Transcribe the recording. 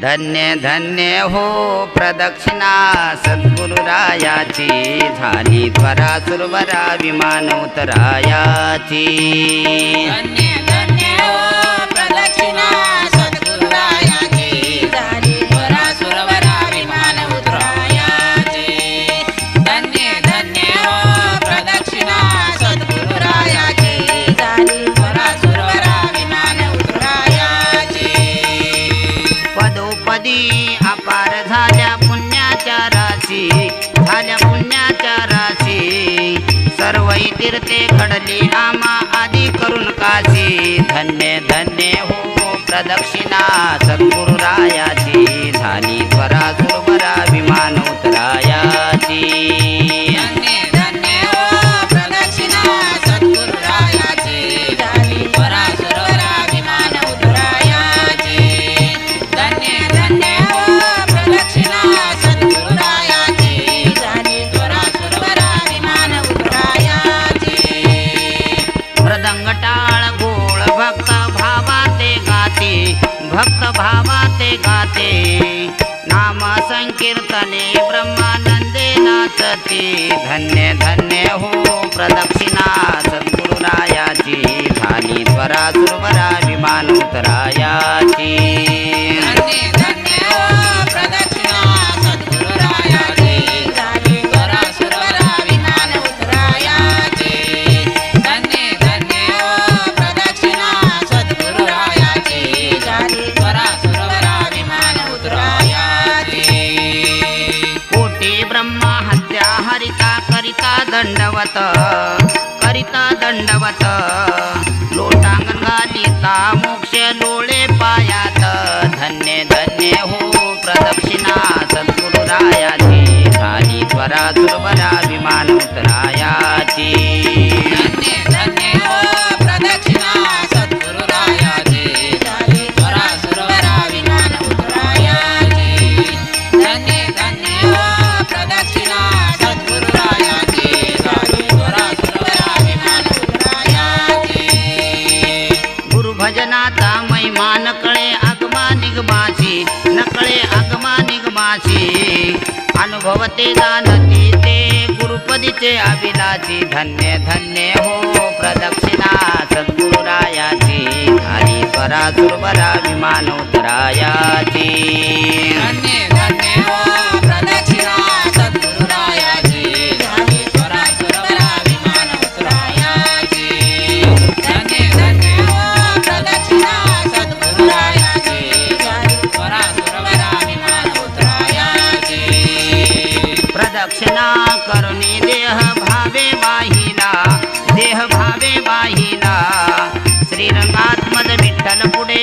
धन्य धन्य हो प्रदक्षिणा सद्गुरुरायाची. झाली त्वरा सुरवरा विमान उतरायाची. धन्य धन्य हो झाल्या पुण्याच्या राशी. सर्व तीर्थे घडली आमा आदी करून काशी. धन्य धन्य हो प्रदक्षिणा सद्गुरुरायाची. झाली त्वरा सुरवरा मृदंग टाळ गोळ भक्त भावाते गाते भक्त भावाते गाते. नाम संकीर्तने ब्रह्मानंदे नाचते धन्य धन्य हो प्रदक्षिणा सद्गुरुरायाची धानी त्वरा सुरवरा विमान उतरायाची. दंडवत करिता दंडवत. लोटांगण घालिता मोक्ष लोळे पायात. धन्य धन्य हो प्रदक्षिणा सद्गुरुरायाची. खाली त्वरा सुरवरा विमान उतरायाची. अनुभवते जाणते ते गुरुपदीचे अभिलाषी. धन्य धन्य हो प्रदक्षिणा सद्गुरायाची झाली परा सुरवरा विमान उतरायाची करुणी देह भावे वाहिला देह भावे वाहिला श्रीरंगात्मद विठ्ठल पुढे